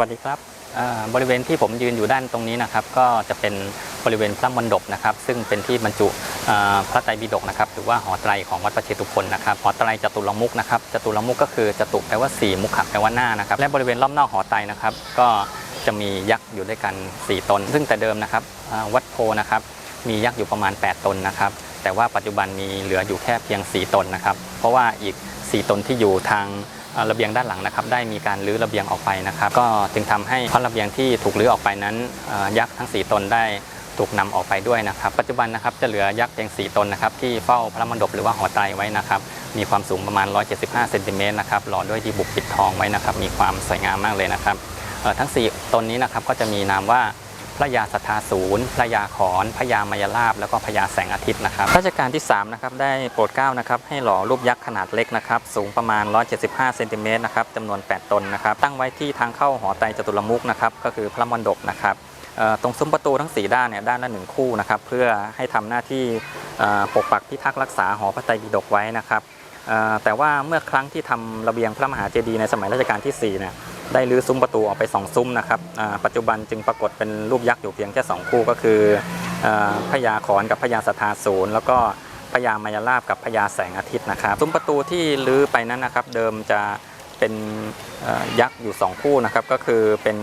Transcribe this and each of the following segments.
วัสดีครับบริเวณที่ผมยืนอยู่ด้านตรงนี้นะครับ ก็จะเป็นบริเวณพระมณฑปนะครับ ซึ่งเป็นที่บรรจุพระไตรปิฎกนะครับ หรือว่าหอไตรของวัดประเชตุพนนะครับหอไตรจตุรมุกนะครับจตุรมุกก็คือจตุแปลว่าสี่มุขแปลว่าหน้านะครับ และบริเวณรอบนอกหอไตรนะครับ ก็จะมียักษ์อยู่ด้วยกัน 4 ตน ซึ่งแต่เดิมนะครับวัดโพนะครับ มียักษ์อยู่ประมาณ 8 ตนนะครับ แต่ว่าปัจจุบันมีเหลืออยู่แค่เพียง 4 ตนนะครับ เพราะว่าอีก 4 ตนที่อยู่ทาง ระเบียงด้านหลังนะครับ ได้มีการรื้อระเบียงออกไปนะครับ ก็จึงทำให้พระระเบียงที่ถูกรื้อออกไปนั้นยักษ์ทั้ง 4 ตนได้ถูกนำออกไปด้วยนะครับ ปัจจุบันนะครับจะเหลือยักษ์เพียง 4 ตนนะครับที่เฝ้าพระมณฑปหรือว่าหอไตรไว้นะครับมีความสูงประมาณ 175 เซนติเมตรนะครับหล่อด้วยดีบุกปิดทองไว้นะครับ มีความสวยงามมากเลยนะครับทั้ง 4 ตนนี้นะครับก็จะมีนามว่า พระยาสัทธาศูนย์พระยาขอนพระยามายาลาบแล้วก็พระยาแสงอาทิตย์นะครับรัชกาลที่3นะครับได้โปรดเกล้านะครับให้หล่อรูปยักษ์ขนาดเล็กนะครับสูงประมาณ 175เซนติเมตรนะครับจำนวน 8 ตนนะครับตั้งไว้ที่ทางเข้าหอไตรจตุรมุกนะครับก็คือพระมณฑปนะครับตรงซุ้มประตูทั้ง 4 ด้านเนี่ยด้านละหนึ่งคู่นะครับเพื่อให้ทำหน้าที่ปกปักพิทักษ์รักษาหอพระไตรปิฎกไว้นะครับแต่ว่าเมื่อครั้งที่ทำระเบียงพระมหาเจดีย์ในสมัยรัชกาลที่4เนี่ย ได้รื้อซุ้มประตูออกไป 2 ซุ้มนะครับปัจจุบันจึงปรากฏเป็นรูปยักษ์อยู่เพียงแค่2คู่ก็คืออพญาขอนกับพญาสทาศูนย์แล้วก็พญามายาลาบกับพญาแสงอาทิตย์นะครับ ซุ้มประตูที่รื้อไปนั้นนะครับ เดิมจะเป็นยักษ์อยู่ 2 คู่นะครับ ก็คือเป็น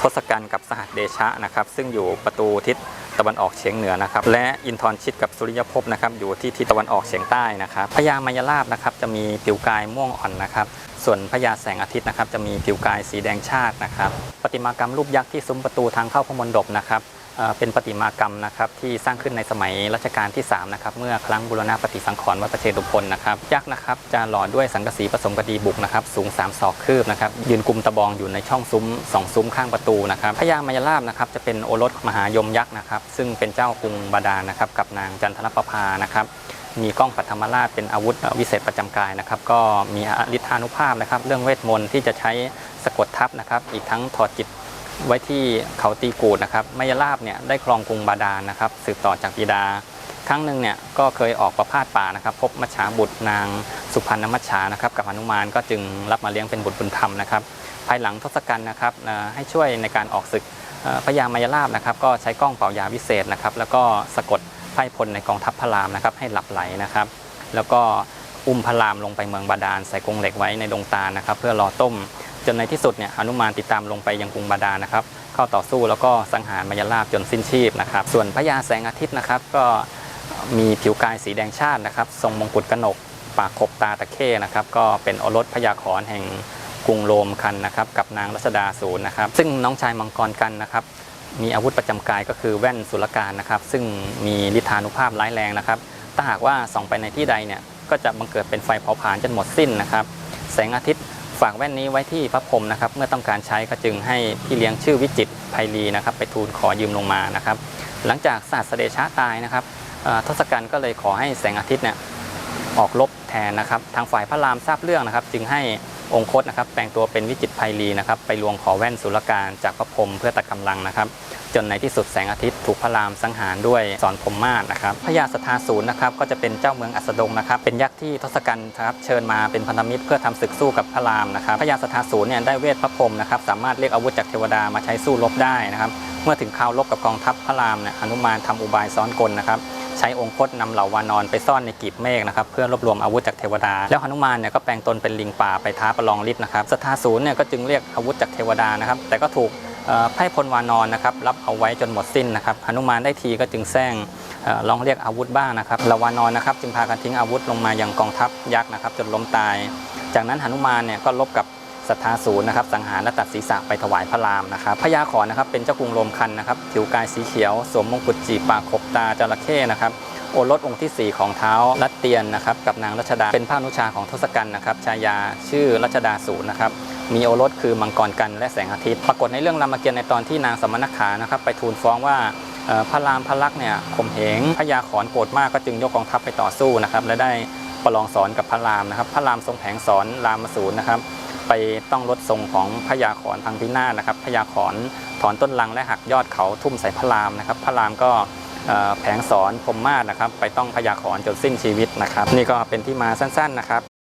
ทศกัณฐ์กับสหัสเดชะนะครับ ซึ่งอยู่ประตูทิศตะวันออกเฉียงเหนือนะครับ และอินทรชิตกับสุริยภพนะครับ อยู่ที่ทิศตะวันออกเฉียงใต้นะครับพญามายาลาบนะครับจะมีผิวกายม่วงอ่อนนะครับ ส่วนพญาแสงอาทิตย์นะครับจะมีผิวกายสีแดงชาตินะครับประติมากรรมรูปยักษ์ที่ซุ้มประตูทางเข้าพระมณฑปนะครับเป็นประติมากรรมนะครับที่สร้างขึ้นในสมัยรัชกาลที่3นะครับเมื่อครั้งบูรณะปฏิสังขรณ์วัดประเชตุพนนะครับยักษ์นะครับจะหล่อด้วยสังกะสีผสมกระดีบุกนะครับสูง 3 ศอกคืบนะครับยืนกุมตะบองอยู่ในช่องซุ้มสองซุ้มข้างประตูนะครับพญามายาลาบนะครับจะเป็นโอรสมหายมยักษ์นะครับซึ่งเป็นเจ้ากรุงบาดาลนะครับกับนางจันทรประภานะครับ มีกล้องปัทมราชเป็นอาวุธวิเศษประจำกายนะครับ ก็มีฤทธานุภาพนะครับ เรื่องเวทมนต์ที่จะใช้สะกดทับนะครับ อีกทั้งถอดจิตไว้ที่เขาตีกูดนะครับมายาลาบเนี่ยได้ครองกรุงบาดาลนะครับ สืบต่อจากบิดา ครั้งหนึ่งเนี่ยก็เคยออกประพาสป่านะครับ พบมัจฉาบุตรนางสุพรรณมัจฉานะครับ กับหนุมานก็จึงรับมาเลี้ยงเป็นบุตรบุญธรรมนะครับ ภายหลังทศกัณฐ์นะครับให้ช่วยในการออกศึกพญามายาลาบนะครับ ก็ใช้กล้องเป่ายาวิเศษนะครับ แล้วก็สะกด ไพร่พลในกองทัพพระรามนะครับให้หลับไหลนะครับ แล้วก็อุ้มพระรามลงไปเมืองบาดาลใส่กรงเหล็กไว้ในดงตาลนะครับ เพื่อรอต้ม จนในที่สุดเนี่ยหนุมานติดตามลงไปยังกรุงบาดาลนะครับ เข้าต่อสู้แล้วก็สังหารมายาลาบจนสิ้นชีพนะครับ ส่วนพญาแสงอาทิตย์นะครับ ก็มีผิวกายสีแดงชาตินะครับ ทรงมงกุฎกนก ปากขบตาตะเข้นะครับ ก็เป็นโอรสพญาขอนแห่งกรุงโรมคันนะครับ กับนางรัชดาศูนย์นะครับ ซึ่งน้องชายมังกรกันนะครับ มีอาวุธประจำกายก็คือแว่นสุลการนะครับ ซึ่งมีฤทธานุภาพร้ายแรงนะครับ ถ้าหากว่าส่องไปในที่ใดเนี่ยก็จะบังเกิดเป็นไฟเผาผลาญจนหมดสิ้นนะครับ แสงอาทิตย์ฝากแว่นนี้ไว้ที่พระพรหมนะครับ เมื่อต้องการใช้ก็จึงให้พี่เลี้ยงชื่อวิจิตรไพลีนะครับ ไปทูลขอยืมลงมานะครับ หลังจากศาสเดชะตายนะครับทศกัณฐ์ก็เลยขอให้แสงอาทิตย์เนี่ยออกรบแทนนะครับ ทางฝ่ายพระรามทราบเรื่องนะครับ จึงให้ องคตนะครับแปลงตัวเป็นวิจิตรไพลีนะครับไปลวงขอแว่นสุลการจากพระพรหมเพื่อตัดกำลังนะครับจนในที่สุดแสงอาทิตย์ถูกพระรามสังหารด้วยสอนพรมมาศนะครับพญาสทธาศูนย์นะครับก็จะเป็นเจ้าเมืองอัสดงนะครับเป็นยักษ์ที่ทศกัณฐ์ครับเชิญมาเป็นพันธมิตรเพื่อทำศึกสู้กับพระรามนะครับพญาสทธาศูนย์เนี่ยได้เวทพระพรหมนะครับสามารถเรียกอาวุธจากเทวดามาใช้สู้รบได้นะครับเมื่อถึงคราวรบกับกองทัพพระรามเนี่ยหนุมานทำอุบายซ้อนกลนะครับ ใช้องคตนำเหล่าวานอนไปซ่อนในกีบเมฆนะครับเพื่อรวบรวมอาวุธจากเทวดา แล้วหนุมานเนี่ยก็แปลงตนเป็นลิงป่าไปท้าประลองฤทธิ์นะครับสทธาศูนย์เนี่ยก็จึงเรียกอาวุธจากเทวดานะครับ แต่ก็ถูกไพ่พลวานอนนะครับรับเอาไว้จนหมดสิ้นนะครับหนุมานได้ทีก็จึงแซงลองเรียกอาวุธบ้างนะครับเหล่าวานอนนะครับจึงพากันทิ้งอาวุธลงมายังกองทัพยักษ์นะครับจนล้มตาย จากนั้นหนุมานเนี่ยก็ลบกับ ศรัทธาศูนย์นะครับสังหารและตัดศีรษะไปถวายพระรามนะครับพญาขอนนะครับเป็นเจ้ากรุงโรมคันนะครับผิวกายสีเขียวสวมมงกุฎจีบปากขบตาจระเข้นะครับโอรสองค์ที่ 4 ของเท้ารัตเตียนนะครับกับนางรัชดาเป็นพระนุชาของทศกัณฐ์นะครับชายาชื่อรัชดาศูนย์นะครับมีโอรสคือมังกรกันและแสงอาทิตย์ ปรากฏในเรื่องรามเกียรติ์ในตอนที่นางสมณขานะครับไปทูลฟ้องว่าพระรามพระลักษณ์เนี่ยข่มเหงพระยาขอนโกรธมากก็จึงยกกองทัพไปต่อสู้นะครับและได้ประลองสอนกับพระรามนะครับ พระรามทรงแผงสอนรามสูรนะครับ ไปต้องลดทรงของพญาขอนทางพินาศนะครับพญาขอนถอนต้นลังและหักยอดเขาทุ่มใส่พระรามนะครับ พระรามก็แผงสอนพรมมาศนะครับ ไปต้องพญาขอนจนสิ้นชีวิตนะครับ นี่ก็เป็นที่มาสั้นๆนะครับ